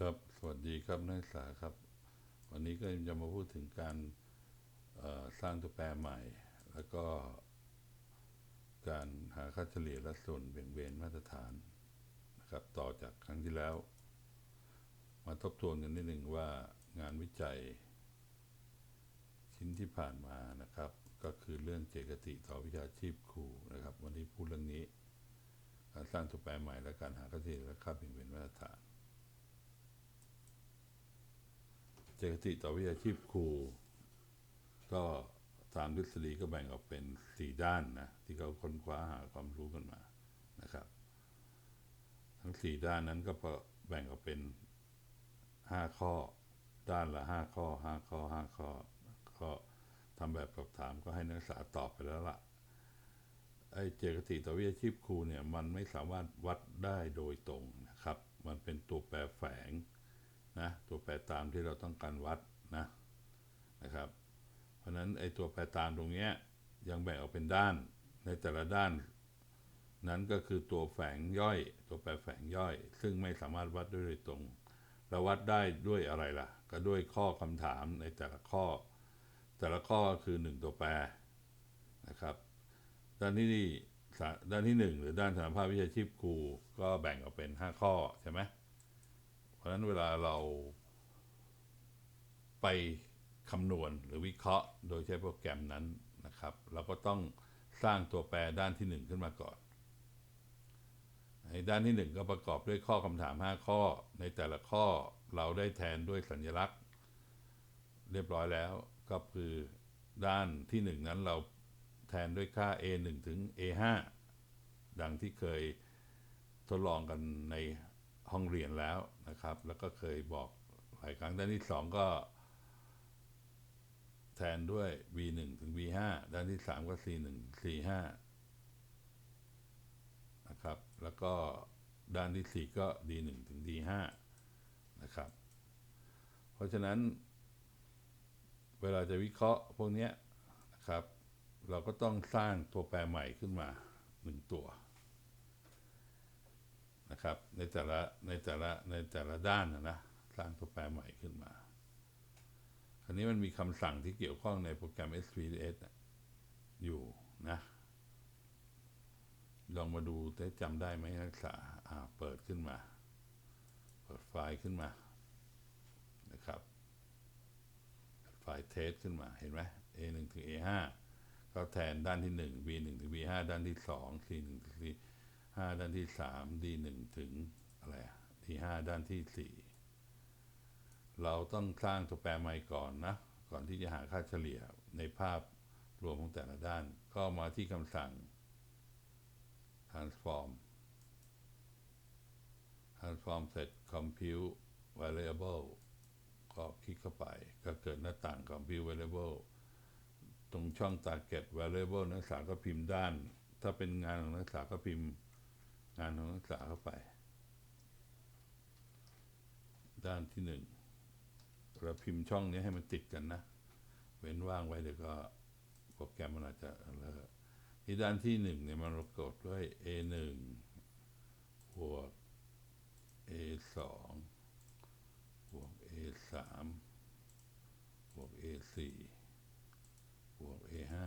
ครับ สวัสดีครับนักศึกษาครับ วันนี้ก็จะมาพูดถึงการสร้างตัวแปรใหม่ แล้วก็ การหาค่าเฉลี่ยและส่วนเบี่ยงเบนมาตรฐานนะครับ ต่อจากครั้งที่แล้ว มาทบทวนกันนิดหนึ่งว่างานวิจัย ชิ้นที่ผ่านมานะครับ ก็คือเรื่องเจตคติต่อวิชาชีพครูนะครับ วันนี้พูดเรื่องนี้ การสร้างตัวแปรใหม่และการหาค่าเฉลี่ยและค่าเบี่ยงเบนมาตรฐาน เจต คติต่อวิชาชีพครูก็ตามทฤษฎีก็แบ่งออกเป็นสี่ด้านนะ ที่เขาค้นคว้าหาความรู้กันมานะครับ ทั้งสี่ด้านนั้นก็แบ่งออกเป็นห้าข้อ ด้านละห้าข้อห้าข้อห้าข้อก็ทำแบบสอบถามก็ให้นักศึกษาตอบไปแล้วล่ะไอ้เจตคติต่อวิชาชีพครูเนี่ยมันไม่สามารถวัดได้โดยตรงนะครับ มันเป็นตัวแปรแฝง นะตัวแปรตามที่เราต้องการวัดนะนะครับ เพราะนั้นไอ้ตัวแปรตามตรงเนี้ยยังแบ่งออกเป็นด้านในแต่ละด้าน นั้นก็คือตัวแฝงย่อย ตัวแปรแฝงย่อย ซึ่งไม่สามารถวัดได้โดยตรงเราวัดได้ด้วยอะไรล่ะ ก็ด้วยข้อคำถามในแต่ละข้อ แต่ละข้อคือหนึ่งตัวแปรนะครับด้านที่นี่ด้านที่หนึ่งหรือด้านสารภาพวิชาชีพครูก็แบ่งออกเป็นห้าข้อใช่ไหม ราะฉะนั้นเวลาเราไปคำนวณหรือวิเคราะห์โดยใช้โปรแกรมนั้นนะครับ เราก็ต้องสร้างตัวแปรด้านที่ 1 ขึ้นมาก่อนในด้านที่ 1 ก็ประกอบด้วยข้อคำถาม 5 ข้อ ในแต่ละข้อเราได้แทนด้วยสัญลักษณ์ เรียบร้อยแล้วก็คือด้านที่ 1 นั้นเราแทนด้วยค่า a 1 ถึง a 5ดังที่เคยทดลองกันใน ห้องเรียนแล้วนะครับ แล้วก็เคยบอกหลายครั้งด้านที่สองก็ แทนด้วย v 1 ถึง v 5 ด้านที่สามก็ c 1 c 5 นะครับ แล้วก็ด้านที่สี่ก็ d 1 ถึง d 5 นะครับ เพราะฉะนั้น เวลาจะวิเคราะห์พวกนี้นะครับ เราก็ต้องสร้างตัวแปรใหม่ขึ้นมาหนึ่งตัว นะครับในแต่ละในแต่ละในแต่ละด้านนะนะสร้างตัวแปรใหม่ขึ้นมา คราวนี้มันมีคำสั่งที่เกี่ยวข้องในโปรแกรม SPSS อยู่นะ ลองมาดูได้จำได้ไหมนักศึกษาเปิดขึ้นมา เปิดไฟล์ขึ้นมานะครับ ไฟล์เทสขึ้นมาเห็นไหม A 1ถึง A 5ก็แทนด้านที่ 1 B 1ถึง B 5ด้านที่ 2 C 1ถึง C ห้าด้านที่สามดีหนึ่งถึงอะไรที่ห้าด้านที่สี่เราต้องสร้างตัวแปรใหม่ก่อนนะ ก่อนที่จะหาค่าเฉลี่ยในภาพรวมของแต่ละด้าน ก็มาที่คำสั่ง transform transform เสร็จ compute variable ก็คลิกเข้าไป ก็เกิดหน้าต่าง compute variable ตรงช่อง target variable นักศึกษาก็พิมพ์ด้าน ถ้าเป็นงานของนักศึกษาก็พิมพ์ งานของนักศึกษาเข้าไป ด้านที่หนึ่งเราพิมพ์ช่องนี้ให้มันติดกันนะ เว้นว่างไว้เดี๋ยวก็โปรแกรมมันอาจจะเลอะที่ด้านที่หนึ่งเนี่ยมันปรากฏด้วย a หนึ่งบวก a สองบวก a สามบวก a สี่บวก a ห้า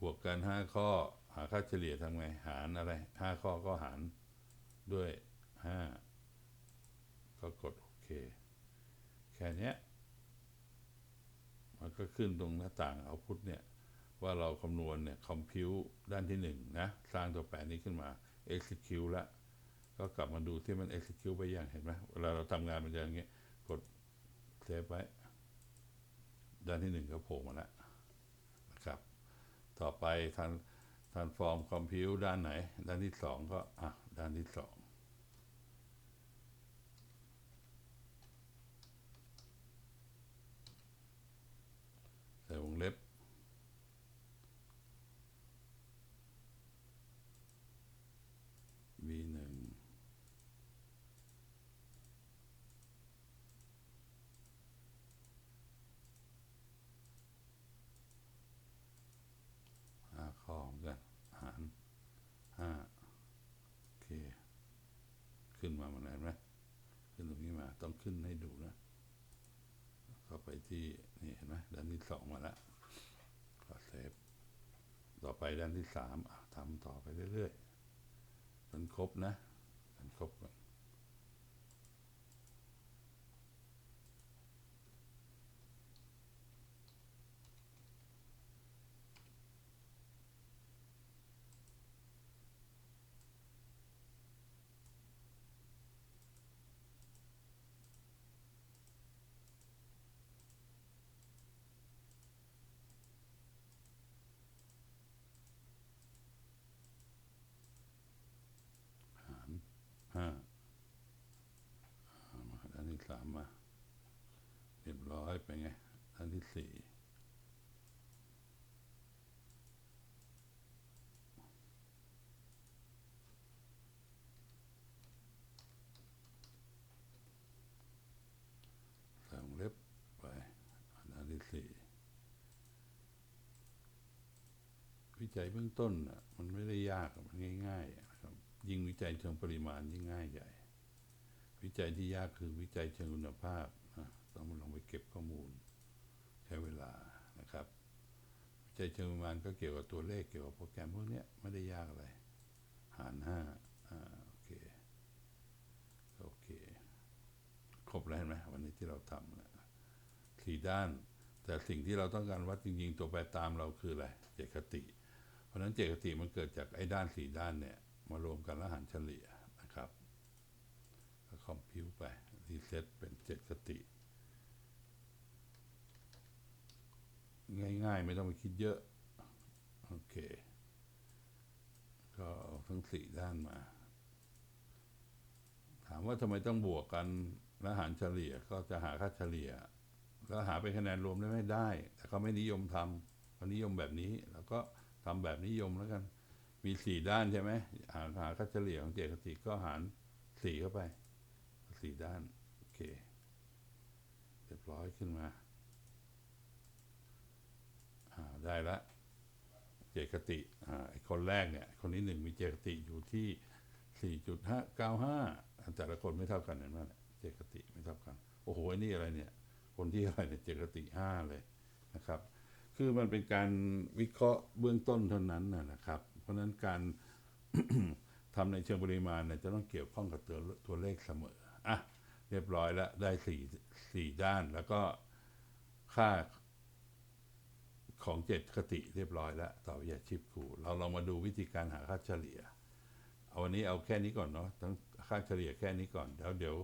บวกกันห้าข้อ หาค่าเฉลี่ยทำไง หารอะไรห้าข้อก็หารด้วยห้าก็กดโอเค แค่นี้มันก็ขึ้นตรงหน้าต่างเอาพุทเนี่ย ว่าเราคำนวณเนี่ยคอมพิวด้านที่หนึ่งนะ สร้างตัวแปรนี้ขึ้นมา execute ละก็กลับมาดูที่มัน execute ไปอยังเห็นไหมเวลาเราทำงานมันจะอย่างเงี้ย กดเซฟไว้ ด้านที่หนึ่งก็โผล่มาแล้วนะครับ ต่อไปทัน ทานฟอร์มคอมพิวด้านไหน ด้านที่สองก็อะด้านที่สองใส่วงเล็บ v หนึ่งห้าข้อเหมือนกันหารห้าโอเค ขึ้นมาเหมือนกันไหมขึ้นตรงนี้มาต้องขึ้นให้ดูนะ เข้าไปที่นี่เห็นไหมด้านที่สองมาแล้วก็เซฟต่อไปด้านที่สามทำต่อไปเรื่อยๆจนครบนะจนครบก่อน หารห้าเอามาด้านที่ สามมา เรียบร้อยไปไงด้านที่สี่ใส่วงเล็บไปด้านที่สี่วิจัยเบื้องต้นน่ะมันไม่ได้ยากมันง่ายๆอะนะครับยิ่งวิจัยเชิงปริมาณยิ่งง่ายใหญ่ วิจัยที่ยากคือวิจัยเชิงคุณภาพต้องลงไปเก็บข้อมูล ใช้เวลานะครับ วิจัยเชิงปริมาณก็เกี่ยวกับตัวเลขเกี่ยวกับโปรแกรมพวกนี้ไม่ได้ยากอะไร หารห้าอ่าโอเคโอเคครบแล้วเห็นไหมวันนี้ที่เราทำนะสี่ด้าน แต่สิ่งที่เราต้องการวัดจริง ๆ ตัวแปรตามเราคืออะไรเจตคติ เพราะฉะนั้นเจตคติมันเกิดจากไอ้ด้านสี่ด้านเนี่ยมารวมกันแล้วหารเฉลี่ย คอมพิวไป รีเซ็ตเป็นเจ็ดคติ ง่ายๆ ไม่ต้องไปคิดเยอะ โอเค ก็เอาทั้งสี่ด้านมา ถามว่าทำไมต้องบวกกันแล้วหารเฉลี่ยก็จะหาค่าเฉลี่ย แล้วหาเป็นคะแนนรวมได้ไม่ได้ แต่เขาไม่นิยมทำเขานิยมแบบนี้ แล้วก็ทำแบบนิยมแล้วกันมีสี่ด้านใช่ไหมหาหาค่าเฉลี่ยของเจตคติก็หารสี่เข้าไป สี่ด้าน โอเค เรียบร้อยขึ้นมาอ่าได้ละ เจตคติอ่าไอคนแรกเนี่ย คนที่หนึ่งมีเจตคติอยู่ที่สี่จุดห้าเก้าห้าแต่ละคนไม่เท่ากันเห็นไหมเจตคติไม่เท่ากัน โอ้โหอ้นี่อะไรเนี่ย คนที่อะไรเนี่ยเจตคติห้าเลยนะครับ คือมันเป็นการวิเคราะห์เบื้องต้นเท่านั้นนะครับ เพราะฉะนั้นการทำในเชิงปริมาณเนี่ยจะต้องเกี่ยวข้องกับตัวตัวเลขเสมอ อะเรียบร้อยแล้วได้สี่สี่ด้านแล้วก็ค่าของเจ็ดคติเรียบร้อยแล้วต่อวิทยาชีพครูเราลองมาดูวิธีการหาค่าเฉลี่ยเอาวันนี้เอาแค่นี้ก่อนเนาะทั้งค่าเฉลี่ยแค่นี้ก่อนแล้วเดี๋ยว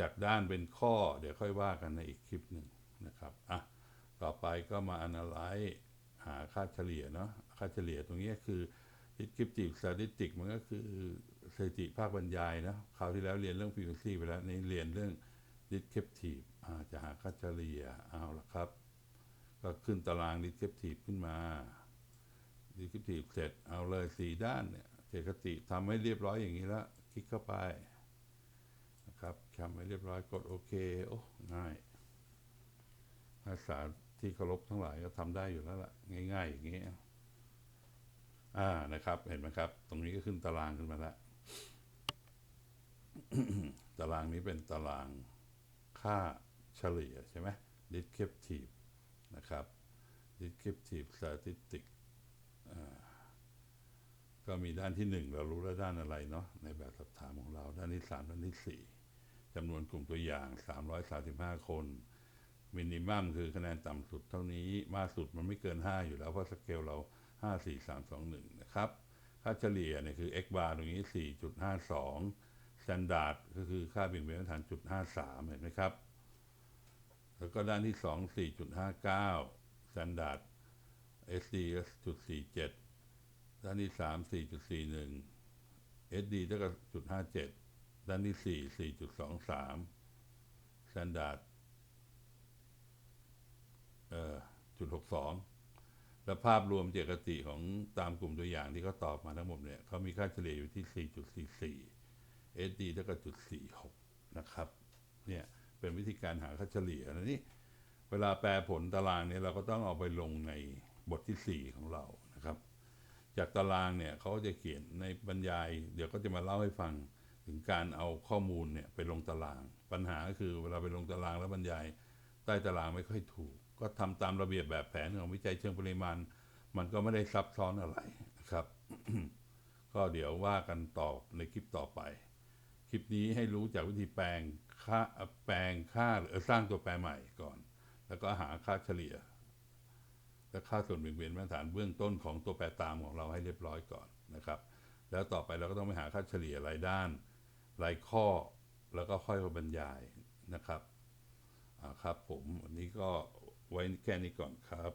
จากด้านเป็นข้อ เดี๋ยวค่อยว่ากันในอีกคลิปหนึ่งนะครับอะต่อไปก็มา analyze หาค่าเฉลี่ยเนาะค่าเฉลี่ยตรงนี้คือ descriptive statistic มันก็คือ สถิติภาคบรรยายนะคราวที่แล้วเรียนเรื่อง frequency ไปแล้วในเรียนเรื่อง descriptive อ่าจะหาค่าเฉลี่ยเอาละครับ ก็ขึ้นตาราง descriptive ขึ้นมา descriptive เสร็จเอาเลยสี่ด้านเนี่ยเจตคติทำให้เรียบร้อยอย่างนี้แล้วคลิกเข้าไปนะครับทำให้เรียบร้อยกดโอเคโอ้ง่ายนักศึกษาที่เคารพทั้งหลายก็ทำได้อยู่แล้วล่ะง่ายๆอย่างนี้อ่านะครับ เห็นไหมครับ ตรงนี้ก็ขึ้นตารางขึ้นมาแล้ว ตารางนี้เป็นตารางค่าเฉลี่ยใช่ไหม descriptive นะครับ descriptive statistic อ่าก็มีด้านที่หนึ่งเรารู้แล้วด้านอะไรเนาะในแบบสอบถามของเรา ด้านที่สามด้านที่สี่จำนวนกลุ่มตัวอย่าง 335 คน มินิมัมคือคะแนนต่ำสุดเท่านี้มากสุดมันไม่เกิน 5 อยู่แล้ว เพราะสเกลเรา 5 4 3 2 1 นะครับ ค่าเฉลี่ยเนี่ยคือ x bar ตรงนี้ 4.52 ตนดาร์ดก็คือค่าเบี่ยงเบนมาตรฐานจุดห้าสามเห็นไหมครับ แล้วก็ด้านที่สองสี่จุดห้าเก้าสแตนดาร์ด SD จุดสี่เจ็ดด้านที่สามสี่จุดสี่หนึ่ง SD เท่ากับจุดห้าเจ็ดด้านที่สี่สี่จุดสองสามสแตนดาร์ดเอ่อจุดหกสองและภาพรวมเจตกติของตามกลุ่มตัวอย่างที่เขาตอบมาทั้งหมดเนี่ยเขามีค่าเฉลี่ยอยู่ที่สี่จุดสี่สี่ SD เท่ากับจุด46นะครับเนี่ยเป็นวิธีการหาค่าเฉลี่ยนะนี่เวลาแปลผลตารางเนี่ยเราก็ต้องเอาไปลงในบทที่ 4 ของเรานะครับ จากตารางเนี่ยเขาจะเขียนในบรรยาย เดี๋ยวก็จะมาเล่าให้ฟังถึงการเอาข้อมูลเนี่ยไปลงตาราง ปัญหาก็คือเวลาไปลงตารางแล้วบรรยาย ใต้ตารางไม่ค่อยถูก ก็ทำตามระเบียบแบบแผนของวิจัยเชิงปริมาณ มันก็ไม่ได้ซับซ้อนอะไรนะครับ ก็เดี๋ยวว่ากันต่อในคลิปต่อไป คลิปนี้ให้รู้จากวิธีแปลงค่าแปลงค่าหรือสร้างตัวแปรใหม่ก่อน แล้วก็หาค่าเฉลี่ย และค่าส่วนเบี่ยงเบนมาตรฐานเบื้องต้นของตัวแปรตามของเราให้เรียบร้อยก่อนนะครับ แล้วต่อไปเราก็ต้องไปหาค่าเฉลี่ยรายด้านรายข้อแล้วก็ค่อยมาบรรยายนะครับครับผมวันนี้ก็ไว้แค่นี้ก่อนครับ